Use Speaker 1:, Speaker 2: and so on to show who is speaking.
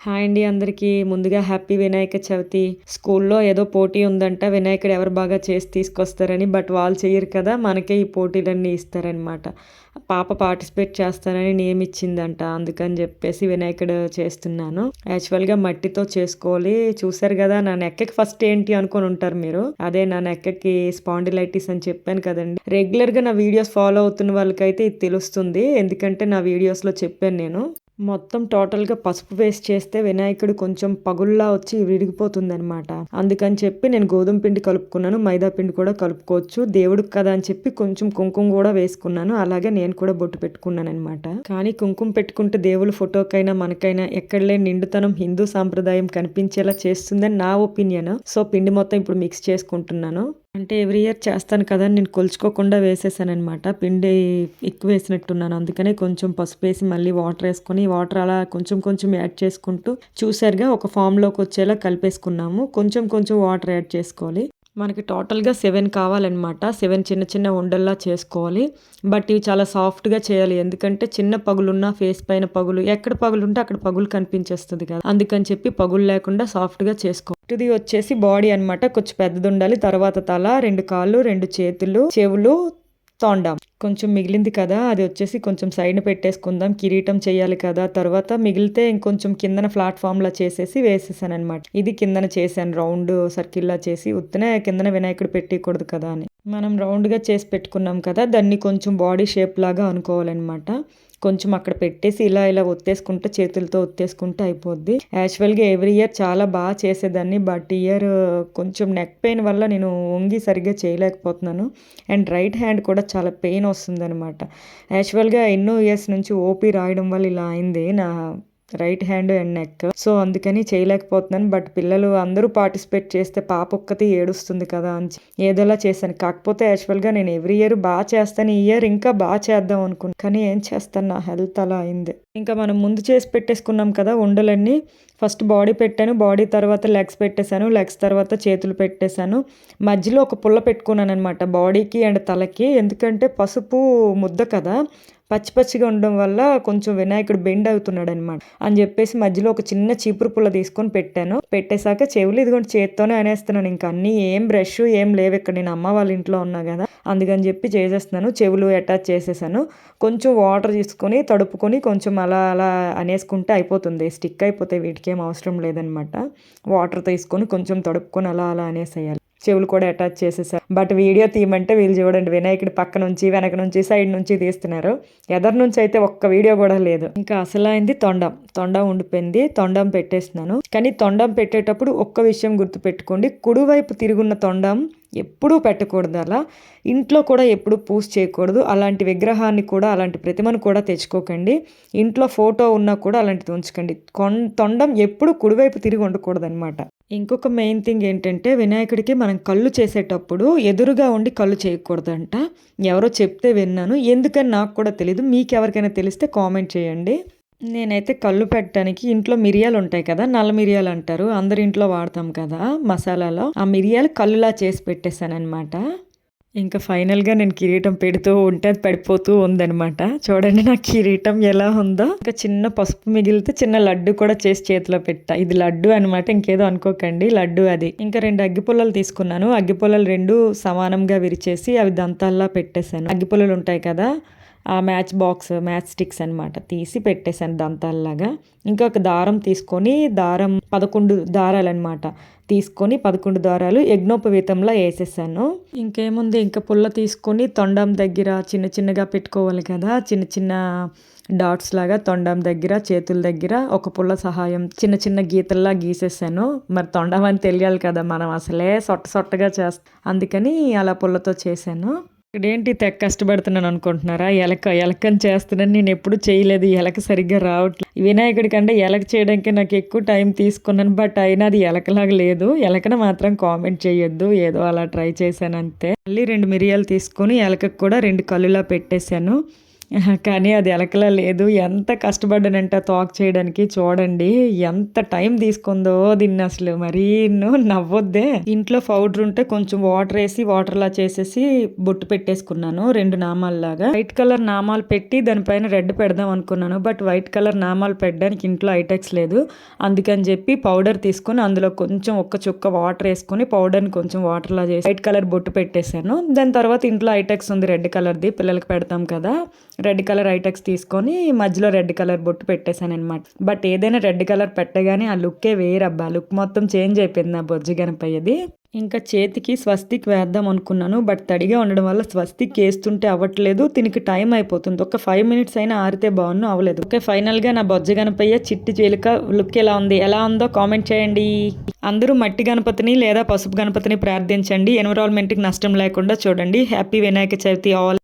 Speaker 1: Hi అండి అందరికీ. ముందుగా హ్యాపీ వినాయక చవితి. స్కూల్లో ఏదో పోటీ ఉందంట వినాయకుడు ఎవరు బాగా చేసి తీసుకొస్తారని బట్ వాళ్ళు చేయరు కదా మనకే ఈ పోటీలన్నీ ఇస్తారనమాట పాప పార్టిసిపేట్ చేస్తానని నియమిచ్చిందంట అందుకని చెప్పేసి వినాయకుడు చేస్తున్నాను. యాక్చువల్గా మట్టితో చేసుకోవాలి. చూసారు కదా నా నెక్కకి ఫస్ట్ ఏంటి అనుకొని ఉంటారు మీరు. అదే నా నెక్కకి స్పాండిలైటిస్ అని చెప్పాను కదండి. రెగ్యులర్గా నా వీడియోస్ ఫాలో అవుతున్న వాళ్ళకైతే ఇది తెలుస్తుంది. ఎందుకంటే నా వీడియోస్లో చెప్పాను నేను. మొత్తం టోటల్గా పసుపు వేస్ట్ చేస్తే వినాయకుడు కొంచెం పగుల్లా వచ్చి విరిగిపోతుందనమాట అందుకని చెప్పి నేను గోధుమ పిండి కలుపుకున్నాను మైదా పిండి కూడా కలుపుకోవచ్చు. దేవుడికి కదా అని చెప్పి కొంచెం కుంకుమ కూడా వేసుకున్నాను. అలాగే నేను కూడా బొట్టు పెట్టుకున్నాను అనమాట కానీ కుంకుమ పెట్టుకుంటే దేవుడి ఫోటోకైనా మనకైనా ఎక్కడలే నిండుతనం హిందూ సాంప్రదాయం కనిపించేలా చేస్తుందని నా ఒపీనియన్. సో పిండి మొత్తం ఇప్పుడు మిక్స్ చేసుకుంటున్నాను. అంటే ఎవ్రీ ఇయర్ చేస్తాను కదా నేను కొలుచుకోకుండా వేసేసాను అనమాట పిండి ఎక్కువ వేసినట్టున్నాను. అందుకనే కొంచెం పసుపు వేసి మళ్ళీ వాటర్ వేసుకొని వాటర్ అలా కొంచెం కొంచెం యాడ్ చేసుకుంటూ చూసారుగా ఒక ఫామ్లోకి వచ్చేలా కలిపేసుకున్నాము. కొంచెం కొంచెం వాటర్ యాడ్ చేసుకోవాలి. మనకి టోటల్గా సెవెన్ కావాలన్నమాట. సెవెన్ చిన్న చిన్న ఉండల్లా చేసుకోవాలి. బట్ ఇవి చాలా సాఫ్ట్గా చేయాలి. ఎందుకంటే చిన్న పగులున్న ఫేస్ పైన పగులు ఎక్కడ పగులు ఉంటే అక్కడ పగులు కనిపించేస్తుంది కదా. అందుకని చెప్పి పగులు లేకుండా సాఫ్ట్గా చేసుకోవాలి ఇది వచ్చేసి బాడీ అనమాట కొంచెం పెద్దది ఉండాలి తర్వాత తల రెండు కాళ్ళు రెండు చేతులు చెవులు తోండాం. కొంచెం మిగిలింది కదా అది వచ్చేసి కొంచెం సైడ్ పెట్టేసుకుందాం. కిరీటం చేయాలి కదా. తర్వాత మిగిలితే ఇంకొంచెం కిందన ప్లాట్ఫామ్లా చేసేసి వేసేసాను అనమాట ఇది కిందన చేశాను. రౌండ్ సర్కిల్లా చేసి ఉత్తనే కిందన వినాయకుడు పెట్టకూడదు కదా అని. మనం రౌండ్గా చేసి పెట్టుకున్నాం కదా దాన్ని కొంచెం బాడీ షేప్ లాగా అనుకోవాలన్నమాట. కొంచెం అక్కడ పెట్టేసి ఇలా ఇలా ఒత్తేసుకుంటే చేతులతో ఒత్తేసుకుంటే అయిపోద్ది. యాక్చువల్గా ఎవ్రీ ఇయర్ చాలా బాగా చేసేదాన్ని బట్ ఇయర్ కొంచెం నెక్ పెయిన్ వల్ల నేను వంగి సరిగ్గా చేయలేకపోతున్నాను. అండ్ రైట్ హ్యాండ్ కూడా చాలా పెయిన్ వస్తుంది అనమాట యాక్చువల్గా ఎన్నో ఇయర్స్ నుంచి ఓపీ రాయడం వల్ల ఇలా అయింది. నా right hand and neck. So అందుకని చేయలేకపోతున్నాను. బట్ పిల్లలు అందరూ పార్టిసిపేట్ చేస్తే పాప ఒక్కటి ఏడుస్తుంది కదా అని ఏదోలా చేశాను. కాకపోతే యాక్చువల్గా నేను ఎవ్రీ ఇయర్ బాగా చేస్తాను. ఈ ఇయర్ ఇంకా బాగా చేద్దాం అనుకున్నాను కానీ ఏం చేస్తాను? నా హెల్త్ అలా అయింది. ఇంకా మనం ముందు చేసి పెట్టేసుకున్నాం కదా ఉండలన్నీ. ఫస్ట్ బాడీ పెట్టాను. బాడీ తర్వాత లెగ్స్ పెట్టేశాను. లెగ్స్ తర్వాత చేతులు పెట్టేశాను. మధ్యలో ఒక పుల్ల పెట్టుకున్నాను అనమాట బాడీకి అండ్ తలకి. ఎందుకంటే పసుపు ముద్ద కదా. పచ్చి పచ్చిగా ఉండడం వల్ల కొంచెం వినాయకుడు బెండ్ అవుతున్నాడు అనమాట అని చెప్పేసి మధ్యలో ఒక చిన్న చీపురు పుల్ల తీసుకొని పెట్టాను. పెట్టేశాక చెవులు ఇదిగోండి చేత్తోనే అనేస్తున్నాను. ఇంకా అన్ని ఏం బ్రష్ ఏం లేవు ఇక్కడ. నేను అమ్మ వాళ్ళ ఇంట్లో ఉన్నా కదా. అందుకని చెప్పి చేసేస్తున్నాను. చెవులు అటాచ్ చేసేసాను కొంచెం వాటర్ తీసుకొని తడుపుకొని కొంచెం అలా అలా అనేసుకుంటే అయిపోతుంది. స్టిక్ అయిపోతే వీటికి ఏం అవసరం లేదనమాట వాటర్ తీసుకొని కొంచెం తడుపుకొని అలా అలా అనేసేయాలి. చెవులు కూడా అటాచ్ చేసేసారు. బట్ వీడియో తీయమంటే వీళ్ళు చూడండి వినాయకుడి పక్క నుంచి వెనక నుంచి సైడ్ నుంచి తీస్తున్నారు. ఎదర్ నుంచి అయితే ఒక్క వీడియో కూడా లేదు. ఇంకా అసలైంది తొండం. తొండం ఉండిపోయింది. తొండం పెట్టేస్తున్నాను. కానీ తొండం పెట్టేటప్పుడు ఒక్క విషయం గుర్తుపెట్టుకోండి. కుడివైపు తిరుగున్న తొండం ఎప్పుడూ పెట్టకూడదు అలా. ఇంట్లో కూడా ఎప్పుడు పూజ చేయకూడదు. అలాంటి విగ్రహాన్ని కూడా అలాంటి ప్రతిమను కూడా తెచ్చుకోకండి. ఇంట్లో ఫోటో ఉన్నా కూడా అలాంటిది ఉంచకండి. తొండం ఎప్పుడు కుడివైపు తిరిగి ఉండకూడదు అనమాట ఇంకొక మెయిన్ థింగ్ ఏంటంటే వినాయకుడికి మనం కళ్ళు చేసేటప్పుడు ఎదురుగా ఉండి కళ్ళు చేయకూడదంట. ఎవరో చెప్తే విన్నాను. ఎందుకని నాకు కూడా తెలియదు మీకు ఎవరికైనా తెలిస్తే కామెంట్ చేయండి. నేనైతే కళ్ళు పెట్టడానికి ఇంట్లో మిరియాలు ఉంటాయి కదా నల్ల మిరియాలు అంటారు. అందరి ఇంట్లో వాడతాం కదా మసాలాలో. ఆ మిరియాలు కళ్ళులా చేసి పెట్టేశాను అనమాట ఇంకా ఫైనల్గా నేను కిరీటం పెడుతూ ఉంటే అది పడిపోతూ ఉందనమాట చూడండి నా కిరీటం ఎలా ఉందో. ఇంకా చిన్న పసుపు మిగిలితే చిన్న లడ్డు కూడా చేసి చేతిలో పెట్టా. ఇది లడ్డు అనమాట ఇంకేదో అనుకోకండి లడ్డు అది. ఇంకా రెండు అగ్గిపుల్లలు తీసుకున్నాను. అగ్గిపుల్లలు రెండు సమానంగా విరిచేసి అవి దంతాల్లా పెట్టేశాను. అగ్గిపుల్లలు ఉంటాయి కదా ఆ మ్యాచ్ బాక్స్ మ్యాచ్ స్టిక్స్ అనమాట తీసి పెట్టేశాను దంతాల్లాగా. ఇంకొక దారం తీసుకొని దారం పదకొండు దారాలు అనమాట తీసుకొని పదకొండు దారాలు యజ్ఞోపవీతంలో వేసేసాను. ఇంకేముంది? ఇంకా పుల్ల తీసుకొని తొండం దగ్గర చిన్న చిన్నగా పెట్టుకోవాలి కదా చిన్న చిన్న డాట్స్ లాగా తొండం దగ్గర చేతుల దగ్గర ఒక పుల్ల సహాయం చిన్న చిన్న గీతల్లా గీసేసాను. మరి తొండం అని తెలియాలి కదా మనం అసలే సొట్ట సొట్టగా చేస్తాం అందుకని అలా పుల్లతో చేశాను. ఇక్కడేంటి తెగ కష్టపడుతున్నాను అనుకుంటున్నారా? ఎలక ఎలకని చేస్తున్నాను. నేను ఎప్పుడు చేయలేదు. ఎలక సరిగ్గా రావట్లేదు వినాయకుడి కంటే ఎలక చేయడానికి నాకు ఎక్కువ టైం తీసుకున్నాను. బట్ అయినా అది ఎలకలాగా లేదు. ఎలకన మాత్రం కామెంట్ చేయొద్దు. ఏదో అలా ట్రై చేశాను అంతే. మళ్ళీ రెండు మిరియాలు తీసుకొని ఎలకకు కూడా రెండు కళ్ళులా పెట్టేశాను. కానీ అది ఎలకలా లేదు. ఎంత కష్టపడ్డానంటే ఆ చేయడానికి చూడండి. ఎంత టైం తీసుకుందో దీన్ని అసలు మరీ నవ్వొద్దే. ఇంట్లో పౌడర్ ఉంటే కొంచెం వాటర్ వేసి వాటర్లా చేసేసి బొట్టు పెట్టేసుకున్నాను రెండు నామాల్లాగా. వైట్ కలర్ నామాలు పెట్టి దానిపైన రెడ్ పెడదాం అనుకున్నాను. బట్ వైట్ కలర్ నామాలు పెట్టడానికి ఇంట్లో ఐటెక్స్ లేదు. అందుకని చెప్పి పౌడర్ తీసుకుని అందులో కొంచెం ఒక్క చుక్క వాటర్ వేసుకుని పౌడర్ని కొంచెం వాటర్లా చేసి వైట్ కలర్ బొట్టు పెట్టేశాను. దాని తర్వాత ఇంట్లో ఐటెక్స్ ఉంది రెడ్ కలర్ది పిల్లలకి పెడతాం కదా. రెడ్ కలర్ ఐటెక్స్ తీసుకొని మధ్యలో రెడ్ కలర్ బొట్టు పెట్టేశాను అనమాట బట్ ఏదైనా రెడ్ కలర్ పెట్టగానే ఆ లుక్కే వేరబ్బా. లుక్ మొత్తం చేంజ్ అయిపోయింది నా బొజ్జి గణపయ్యది. ఇంకా చేతికి స్వస్తిక్ వేద్దాం అనుకున్నాను. బట్ తడిగా ఉండడం వల్ల స్వస్తిక్ వేస్తుంటే అవ్వట్లేదు. దీనికి టైం అయిపోతుంది. ఒక ఫైవ్ మినిట్స్ అయినా ఆరితే బాగున్ను అవ్వలేదు. ఓకే ఫైనల్గా నా బొజ్జ గణపయ్య చిట్టి చేలుక లుక్ ఎలా ఉంది? ఎలా ఉందో కామెంట్ చేయండి. అందరూ మట్టి గణపతిని లేదా పసుపు గణపతిని ప్రార్థించండి. ఎన్విరాన్మెంట్కి నష్టం లేకుండా చూడండి. Happy Vinayaka Chavithi all.